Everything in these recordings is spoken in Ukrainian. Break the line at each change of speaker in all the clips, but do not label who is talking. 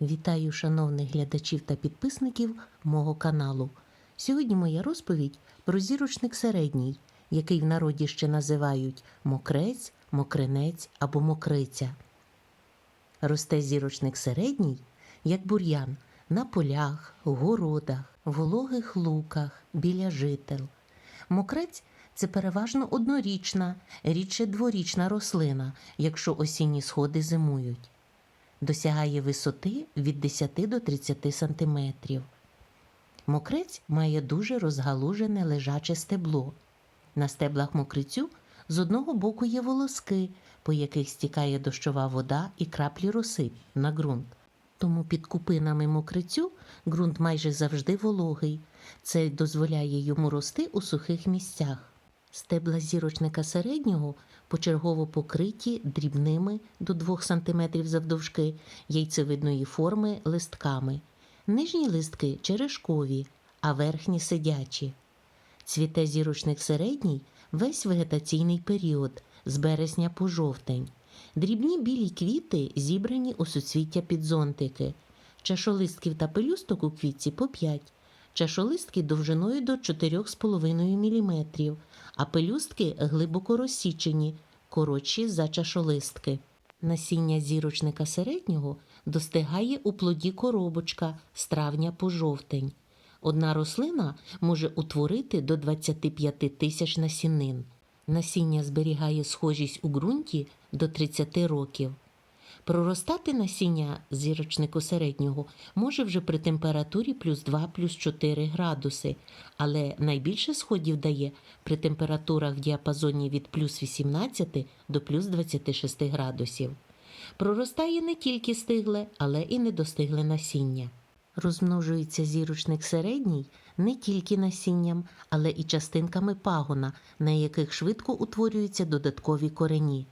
Вітаю шановних глядачів та підписників мого каналу. Сьогодні моя розповідь про зірочник середній, який в народі ще називають мокрець, мокринець або мокриця. Росте зірочник середній, як бур'ян, на полях, городах, вологих луках, біля жител. Мокрець це переважно однорічна, рідше дворічна рослина, якщо осінні сходи зимують. Досягає висоти від 10 до 30 сантиметрів. Мокрець має дуже розгалужене лежаче стебло. На стеблах мокрицю з одного боку є волоски, по яких стікає дощова вода і краплі роси на ґрунт. Тому під купинами мокрицю ґрунт майже завжди вологий. Це дозволяє йому рости у сухих місцях. Стебла зірочника середнього почергово покриті дрібними до 2 см завдовжки яйцевидної форми листками. Нижні листки черешкові, а верхні сидячі. Цвіте зірочник середній весь вегетаційний період з березня по жовтень. Дрібні білі квіти зібрані у суцвіття під зонтики. Чашолистків та пелюсток у квітці по 5. Чашолистки довжиною до 4,5 мм, а пелюстки глибоко розсічені, коротші за чашолистки. Насіння зірочника середнього достигає у плоді коробочка з травня по жовтень. Одна рослина може утворити до 25 тисяч насінин. Насіння зберігає схожість у ґрунті до 30 років. Проростати насіння зірочнику середнього може вже при температурі плюс 2 плюс 4 градуси, але найбільше сходів дає при температурах в діапазоні від плюс 18 до плюс 26 градусів. Проростає не тільки стигле, але і недостигле насіння. Розмножується зірочник середній не тільки насінням, але і частинками пагона, на яких швидко утворюються додаткові корені.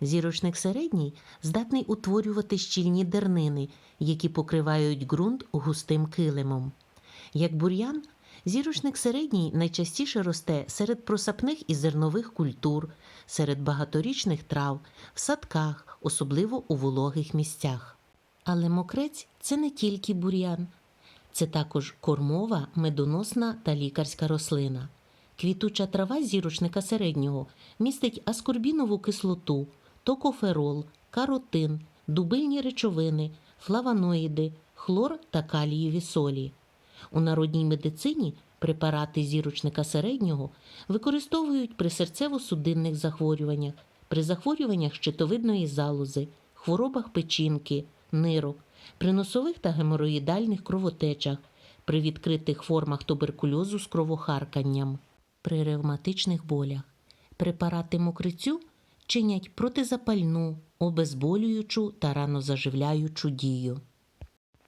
Зірочник середній здатний утворювати щільні дернини, які покривають ґрунт густим килимом. Як бур'ян, зірочник середній найчастіше росте серед просапних і зернових культур, серед багаторічних трав, в садках, особливо у вологих місцях. Але мокрець це не тільки бур'ян, це також кормова, медоносна та лікарська рослина. Квітуча трава зірочника середнього містить аскорбінову кислоту, токоферол, каротин, дубильні речовини, флавоноїди, хлор та калієві солі. У народній медицині препарати зірочника середнього використовують при серцево-судинних захворюваннях, при захворюваннях щитовидної залози, хворобах печінки, нирок, при носових та геморроїдальних кровотечах, при відкритих формах туберкульозу з кровохарканням, при ревматичних болях. Препарати мокрицю чинять протизапальну, обезболюючу та ранозаживляючу дію.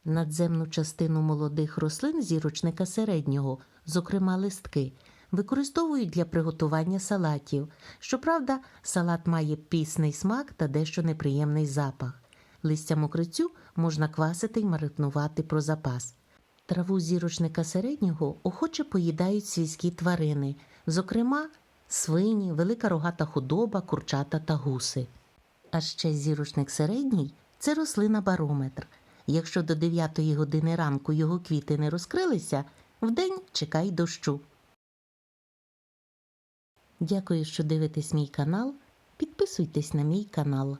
Надземну частину молодих рослин зірочника середнього, зокрема листки, використовують для приготування салатів. Щоправда, салат має пісний смак та дещо неприємний запах. Листя мокрицю можна квасити й маринувати про запас. Траву зірочника середнього охоче поїдають сільські тварини, зокрема свині, велика рогата худоба, курчата та гуси. А ще зірушник середній це рослина барометр. Якщо до 9 години ранку його квіти не розкрилися, вдень чекай дощу. Дякую, що дивитесь мій канал. Підписуйтесь на мій канал.